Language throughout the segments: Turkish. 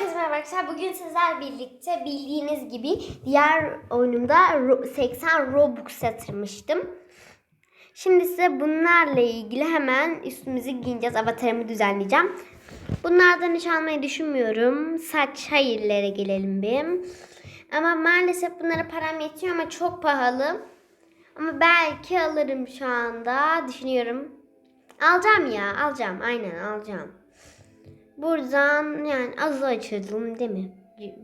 Herkese merhaba arkadaşlar. Bugün sizler birlikte bildiğiniz gibi diğer oyunumda Ro- 80 Robux yatırmıştım. Şimdi size bunlarla ilgili hemen üstümüzü giyineceğiz. Avatarımı düzenleyeceğim. Bunlardan hiç almayı düşünmüyorum. Saç hayırlara gelelim bir. Ama maalesef bunlara param yetiyor ama çok pahalı. Ama belki alırım şu anda. Düşünüyorum. Alacağım ya. Alacağım. Aynen alacağım. Buradan yani az açalım değil mi?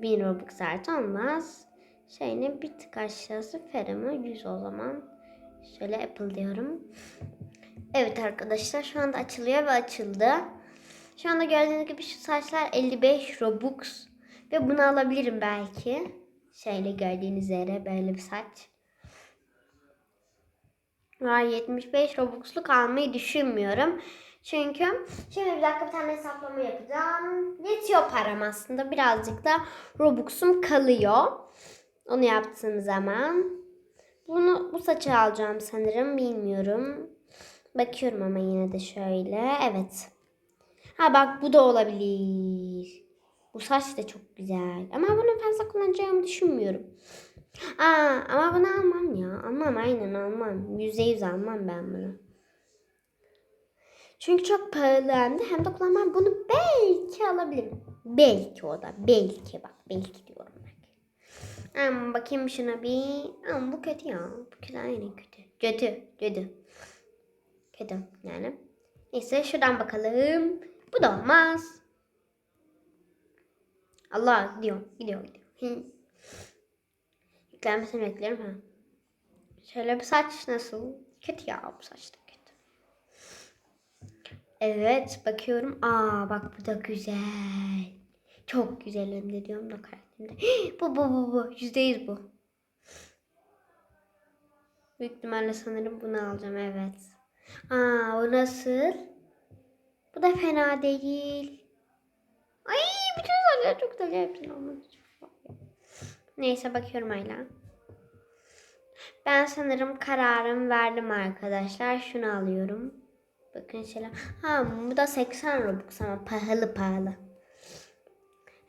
1000 Robux zaten olmaz. Şeyine bir tık aşağısı Ferama 100 o zaman. Şöyle Apple diyorum. Evet arkadaşlar şu anda açılıyor ve açıldı. Şu anda gördüğünüz gibi şu saçlar 55 Robux. Ve bunu alabilirim belki. Şöyle gördüğünüz üzere böyle bir saç. Var 75 Robux'luk almayı düşünmüyorum. Çünkü şimdi bir dakika bir tane hesaplama yapacağım. Yetiyor param aslında. Birazcık da Robux'um kalıyor. Onu yaptığım zaman. Bunu bu saçı alacağım sanırım. Bilmiyorum. Bakıyorum ama yine de şöyle. Evet. Ha bak bu da olabilir. Bu saç da çok güzel. Ama bunu fazla kullanacağımı düşünmüyorum. Aa, ama bunu almam ya. Almam aynen almam. Yüzde yüz almam ben bunu. Çünkü çok pahalandı. Hem de kullanmam. Bunu belki alabilirim. Belki o da. Belki bak. Belki diyorum bak. Ama bakayım şuna bir. Ama bu kötü ya. Bu kötü aynen kötü. Kötü. Kötü. Kötü yani. Neyse şuradan bakalım. Bu da olmaz. Allah gidiyor. Gidiyor gidiyor. Yüklenmesini beklerim ha. Şöyle bir saç nasıl? Kötü ya bu saç da kötü. Evet bakıyorum. Aa bak bu da güzel. Çok güzel hem de diyorum da karakterimde. bu bu bu bu. Yüzde yüz bu. Büyük ihtimalle sanırım bunu alacağım evet. Aa bu nasıl? Bu da fena değil. Ay bütün saçlar çok güzel. Hepsini almak. Neyse bakıyorum hala. Ben sanırım kararımı verdim arkadaşlar. Şunu alıyorum. Bakın şöyle. Ha bu da 80 Robux ama pahalı pahalı.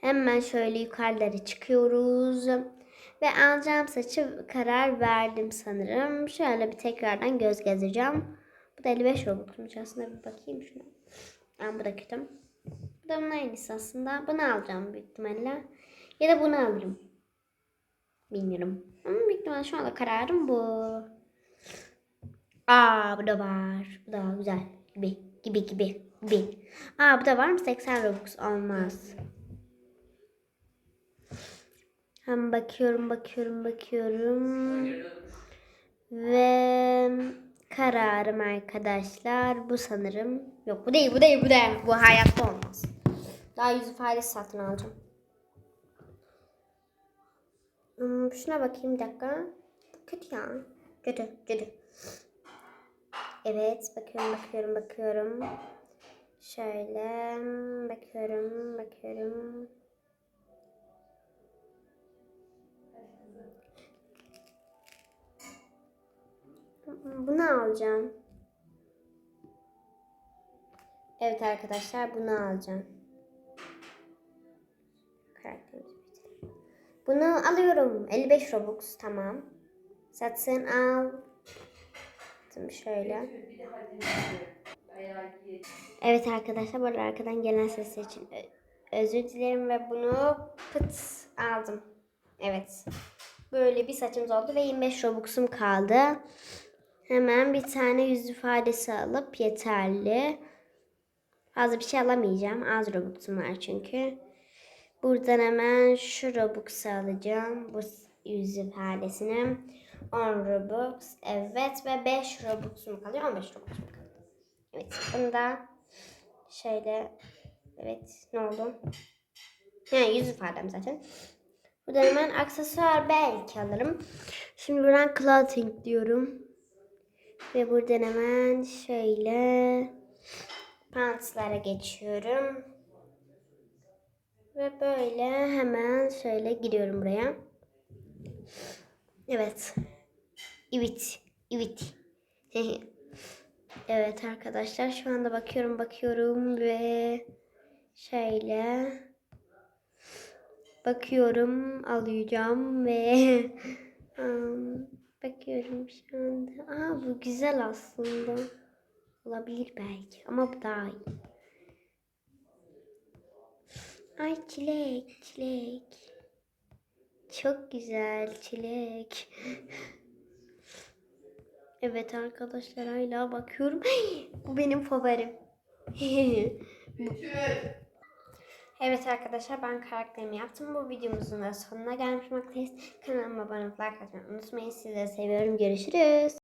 Hemen şöyle yukarılara çıkıyoruz. Ve alacağım saçı karar verdim sanırım. Şöyle bir tekrardan göz gezeceğim. Bu da 55 Robux'muş aslında bir bakayım şuna. Ama bu da kötü. Bu da bunun aynısı aslında. Bunu alacağım büyük ihtimalle. Ya da bunu alırım. Bilmiyorum. Ama büyük ihtimalle şu anda kararım bu. Aa bu da var. Bu da güzel. Gibi gibi gibi gibi. Aa bu da var mı? 80 Robux olmaz. Hem bakıyorum bakıyorum bakıyorum. Ve kararım arkadaşlar bu sanırım. Yok bu değil bu değil bu değil. Bu hayatta olmaz. Daha yüz ifadesi satın alacağım. Hmm, şuna bakayım bir dakika. Kötü ya. Kötü, kötü. Evet, bakıyorum, bakıyorum, bakıyorum. Şöyle, bakıyorum, bakıyorum. Bunu alacağım. Evet arkadaşlar, bunu alacağım. Bunu alıyorum. 55 Robux tamam. Satın al. Şimdi şöyle. Evet arkadaşlar burada arkadan gelen sesler için özür dilerim ve bunu pıt aldım. Evet. Böyle bir saçımız oldu ve 25 Robux'um kaldı. Hemen bir tane yüz ifadesi alıp yeterli. Fazla bir şey alamayacağım. Az Robux'um var çünkü. Buradan hemen şu Robux'u alacağım. Bu yüz ifadesini. 10 Robux. Evet ve 5 Robux'um kalıyor. 15 Robux'um kalıyor. Evet bunu da şöyle evet ne oldu? Yani yüz ifadem zaten. Buradan hemen aksesuar belki alırım. Şimdi buradan clothing diyorum. Ve buradan hemen şöyle pantslara geçiyorum. Ve böyle hemen şöyle giriyorum buraya. Evet. Evet. Evet. evet arkadaşlar şu anda bakıyorum bakıyorum ve şöyle bakıyorum, alacağım ve bakıyorum şu anda. Aa bu güzel aslında. Olabilir belki ama bu daha iyi. Ay çilek, çilek. Çok güzel çilek. Evet arkadaşlar hala bakıyorum. bu benim favorim. Evet arkadaşlar ben karakterimi yaptım. Bu videomuzun da sonuna gelmiş bulunmaktayız. Kanalıma abone olup like atmayı unutmayın. Seviyorum. Görüşürüz.